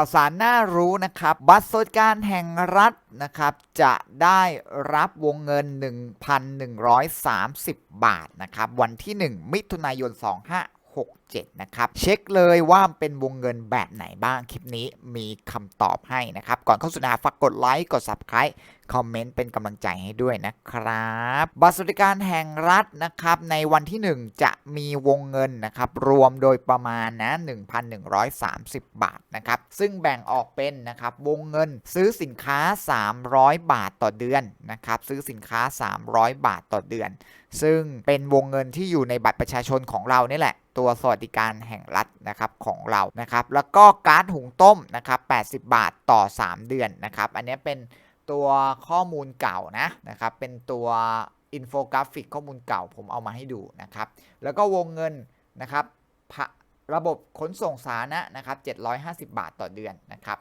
ข่าวสารน่ารู้นะครับ บัตรสวัสดิการแห่งรัฐนะครับ จะได้รับวงเงิน 1,130 บาทนะครับ วันที่ 1 มิถุนายน 67 นะครับ เช็คเลยว่าเป็นวงเงินแบบไหนบ้างคลิปนี้มีคำตอบให้นะครับ ก่อนเข้าสู่นาฝากกดไลค์กด Subscribe คอมเมนต์เป็นกำลังใจให้ด้วยนะครับ บัตรสวัสดิการแห่งรัฐนะครับในวันที่ 1 จะมีวงเงินนะครับรวมโดยประมาณนะ1,130 บาทนะครับซึ่งแบ่งออกเป็นนะครับวงเงินซื้อสินค้า 300 บาทต่อเดือนนะครับซื้อสินค้า 300 บาทต่อเดือน ซึ่งเป็นวงเงินที่อยู่ในบัตรประชาชนของเรานี่แหละ ตัวสวัสดิการแห่งรัฐนะครับของเรานะครับ แล้วก็การ์ดหุงต้มนะครับ80 บาทต่อ 3 เดือนนะครับ อันนี้เป็นตัวข้อมูลเก่านะนะครับ เป็นตัวอินโฟกราฟิกข้อมูลเก่าผมเอามาให้ดูนะครับ แล้วก็วงเงินนะครับระบบขนส่งสาธารณะนะครับ750 บาทต่อเดือนนะครับ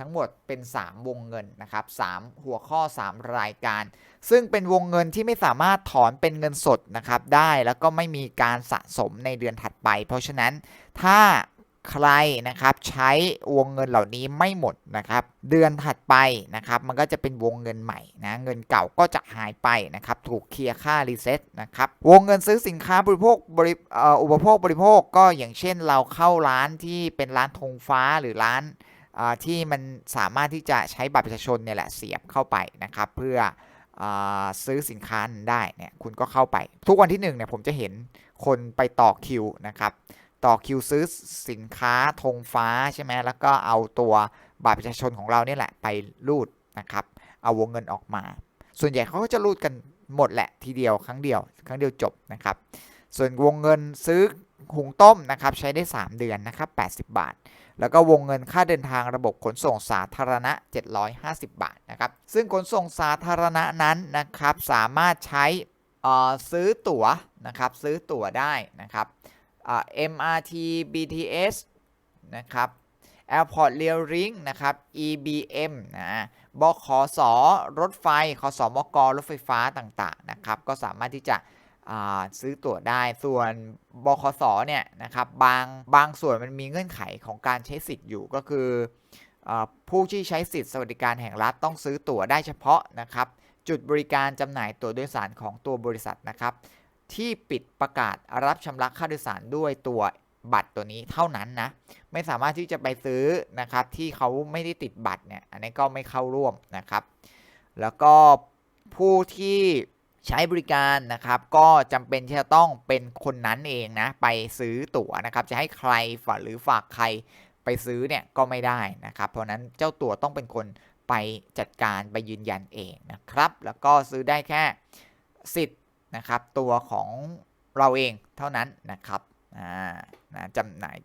ทั้งหมดเป็น 3 วงเงินนะครับ3หัวข้อ 3 รายการ ซึ่งเป็นวงเงินที่ไม่สามารถถอนเป็นเงินสดนะครับได้แล้วก็ไม่มีการสะสมในเดือนถัดไป เพราะฉะนั้นถ้าใครนะครับใช้วงเงินเหล่านี้ไม่หมดนะครับ เดือนถัดไปนะครับ มันก็จะเป็นวงเงินใหม่นะเงินเก่าก็จะหายไปนะครับ ถูกเคลียร์ค่ารีเซ็ตนะครับ วงเงินซื้อสินค้าบริโภคบริอุปโภคบริโภคก็อย่างเช่นเราเข้าร้านที่เป็นร้านธงฟ้าหรือร้าน ที่มันสามารถที่จะใช้บัตรประชาชนเนี่ยแหละเสียบเข้าไปนะครับ เพื่ออซื้อสินค้านั้นได้เนี่ยคุณก็เข้าไป ทุกวันที่หนึ่งเนี่ยผมจะเห็นคนไปต่อคิวนะครับต่อคิวซื้อสินค้าธงฟ้าใช่ไหมแล้วก็เอาตัวบัตรประชาชนของเราเนี่ยแหละไปรูดนะครับเอาวงเงินออกมา ส่วนใหญ่เขาก็จะรูดกันหมดแหละทีเดียวครั้งเดียว ครั้งเดียวจบนะครับ ส่วนวงเงินซื้อ หุงต้มนะครับใช้ได้ 3 เดือนนะครับ 80 บาท แล้วก็วงเงินค่าเดินทางระบบขนส่งสาธารณะ 750 บาทนะครับซึ่งขนส่งสาธารณะนั้นนะครับสามารถใช้เอ่อซื้อตั๋วนะครับซื้อตั๋วได้นะครับอ่า MRT BTS นะครับ Airport Rail Link นะครับ EBM นะบขสรถไฟขสมกรถไฟฟ้าต่างๆนะครับก็สามารถที่จะ ซื้อตั๋วได้ ส่วนบคสเนี่ยนะครับบางบางส่วนมันมีเงื่อนไขของการใช้สิทธิ์อยู่ก็คืออผู้ที่ใช้สิทธิ์สวัสดิการแห่งรัฐต้องซื้อตั๋วได้เฉพาะนะครับ จุดบริการจำหน่ายตั๋วโดยสารของตัวบริษัทนะครับ ที่ปิดประกาศรับชำระค่าโดยสารด้วยตัวบัตรตัวนี้เท่านั้นนะ ไม่สามารถที่จะไปซื้อนะครับที่เขาไม่ได้ติดบัตรเนี่ยอันนี้ก็ไม่เข้าร่วมนะครับ แล้วก็ผู้ที่ ใช้บริการนะครับ ก็จำเป็นที่จะต้องเป็นคนนั้นเองนะ ไปซื้อตั๋วนะครับ จะให้ใครฝากหรือฝากใครไปซื้อเนี่ยก็ไม่ได้นะครับ เพราะฉะนั้นเจ้าตั๋วต้องเป็นคนไปจัดการไปยืนยันเองนะครับ แล้วก็ซื้อได้แค่สิทธิ์นะครับ ตัวของเราเองเท่านั้นนะครับอ่านะจำหน่าย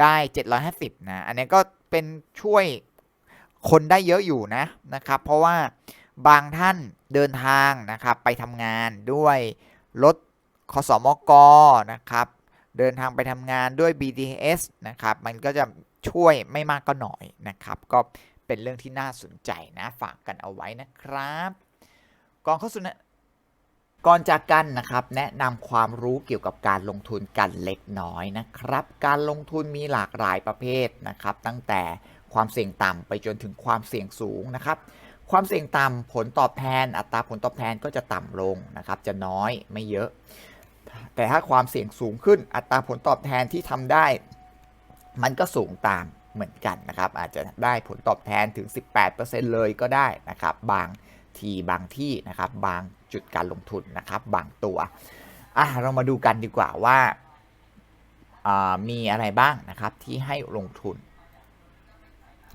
ได้ 750นะ อันนี้ก็เป็นช่วยคนได้เยอะอยู่นะนะครับ เพราะว่า บางท่านเดินทางนะครับไปทำงานด้วยรถคสมกนะครับเดินทางไปทำงานด้วย BTS นะครับมันก็จะช่วยไม่มากก็หน่อยนะครับก็เป็นเรื่องที่น่าสนใจนะฝากกันเอาไว้นะครับก่อนเข้าสู่นะก่อนจากกันนะครับแนะนำความรู้เกี่ยวกับการลงทุนกันเล็กน้อยนะครับ การลงทุนมีหลากหลายประเภทนะครับ ตั้งแต่ความเสี่ยงต่ำไปจนถึงความเสี่ยงสูงนะครับ ความเสี่ยงต่ำผลตอบแทน อัตราผลตอบแทนก็จะต่ำลงนะครับจะน้อยไม่เยอะ แต่ถ้าความเสี่ยงสูงขึ้นอัตราผลตอบแทนที่ทำได้ มันก็สูงตามเหมือนกันนะครับ อาจจะได้ผลตอบแทนถึง 18%เลยก็ได้นะครับ บางทีบางที่นะครับ บางจุดการลงทุนนะครับ บางตัวอะเรามาดูกันดีกว่าว่าอ่ามีอะไรบ้างนะครับที่ให้ลงทุน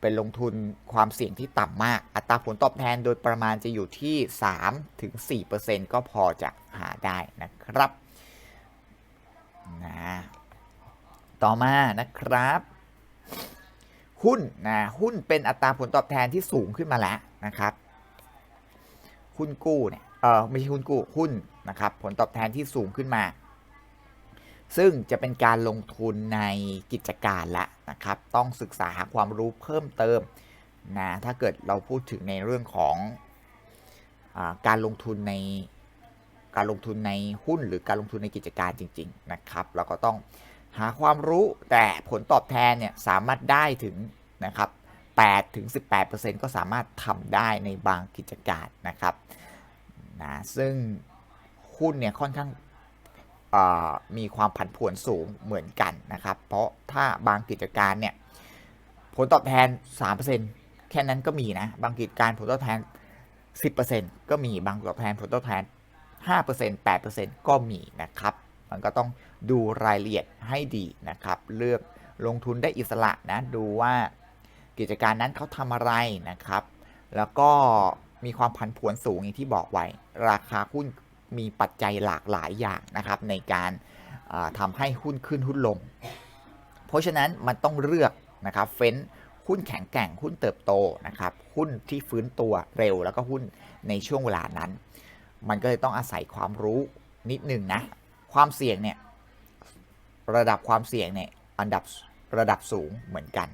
เป็นลงทุนความเสี่ยงที่ต่ำมาก อัตราผลตอบแทนโดยประมาณจะอยู่ที่ 3-4%ก็พอจะหาได้นะครับนะต่อมานะครับ หุ้นนะหุ้นเป็นอัตราผลตอบแทนที่สูงขึ้นมาแล้วนะครับหุ้นกู้เนี่ยเออไม่ใช่หุ้นกู้หุ้นนะครับ ผลตอบแทนที่สูงขึ้นมา ซึ่งจะเป็นการลงทุนในกิจการละนะครับ ต้องศึกษาหาความรู้เพิ่มเติมนะถ้าเกิดเราพูดถึงในเรื่องของอการลงทุนในการลงทุนในหุ้นหรือการลงทุนในกิจการจริง ๆ นะครับ เราก็ต้องหาความรู้แต่ผลตอบแทนเนี่ยสามารถได้ถึงนะครับ8ถึง18%ก็สามารถทำได้ในบางกิจการนะครับนะซึ่งหุ้นเนี่ยค่อนข้าง มีความผันผวนสูงเหมือนกันนะครับ เพราะถ้าบางกิจการเนี่ยผลตอบแทน 3%แค่นั้นก็มีนะ บางกิจการผลตอบแทน 10%ก็มีบางตอบแทนผลตอบแทน 5% 8%ก็มีนะครับ มันก็ต้องดูรายละเอียดให้ดีนะครับ เลือกลงทุนได้อิสระนะ ดูว่ากิจการนั้นเขาทำอะไรนะครับ แล้วก็มีความผันผวนสูงอย่างที่บอกไว้ ราคาหุ้น มีปัจจัยหลากหลายอย่างนะครับในการอ่าทำให้หุ้นขึ้นหุ้นลง เพราะฉะนั้นมันต้องเลือกนะครับเฟ้นหุ้นแข็งแกร่งหุ้นเติบโตนะครับหุ้นที่ฟื้นตัวเร็วแล้วก็หุ้นในช่วงเวลานั้น มันก็เลยต้องอาศัยความรู้นิดหนึ่งนะความเสี่ยงเนี่ยระดับความเสี่ยงเนี่ยอันดับระดับสูงเหมือนกัน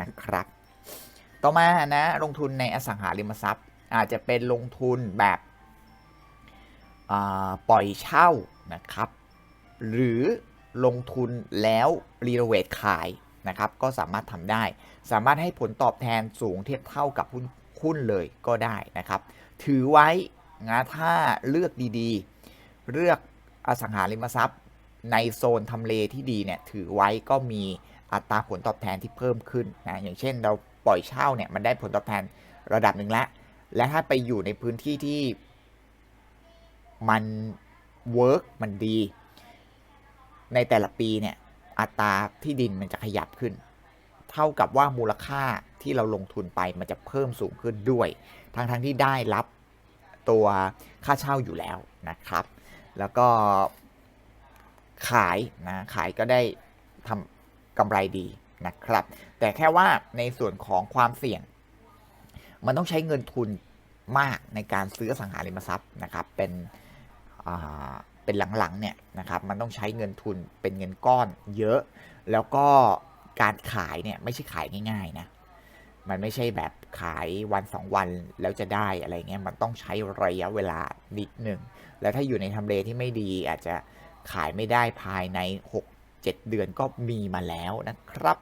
นะครับ ต่อมานะลงทุนในอสังหาริมทรัพย์ อาจจะเป็นลงทุนแบบ ปล่อยเช่านะครับ หรือลงทุนแล้วรีโนเวทขายนะครับ ก็สามารถทำได้ สามารถให้ผลตอบแทนสูงเทียบเท่ากับหุ้นหุ้นเลยก็ได้นะครับ ถือไว้นะถ้าเลือกดีๆ เลือกอสังหาริมทรัพย์ ในโซนทำเลที่ดีเนี่ยถือไว้ก็มีอัตราผลตอบแทนที่เพิ่มขึ้นนะอย่างเช่นเราปล่อยเช่าเนี่ยมันได้ผลตอบแทนระดับหนึ่งแล้วและถ้าไปอยู่ในพื้นที่ที่ มันเวิร์กมันดี ในแต่ละปีเนี่ยอัตราที่ดินมันจะขยับขึ้น เท่ากับว่ามูลค่าที่เราลงทุนไปมันจะเพิ่มสูงขึ้นด้วย ทั้งทั้งที่ได้รับตัวค่าเช่าอยู่แล้วนะครับ แล้วก็ขายนะขายก็ได้ทำกำไรดีนะครับ แต่แค่ว่าในส่วนของความเสี่ยง มันต้องใช้เงินทุนมากในการซื้อสังหาริมทรัพย์นะครับ เป็น เป็นหลังๆเนี่ยนะครับมันต้องใช้เงินทุนเป็นเงินก้อนเยอะ แล้วก็การขายเนี่ยไม่ใช่ขายง่าย ๆนะมันไม่ใช่แบบขายวันสองวันแล้วจะได้อะไรเงี้ยมันต้องใช้ระยะเวลานิดหนึ่งแล้วถ้าอยู่ในทำเลที่ไม่ดีอาจจะขายไม่ได้ภายใน 6-7 เดือนก็มีมาแล้วนะครับ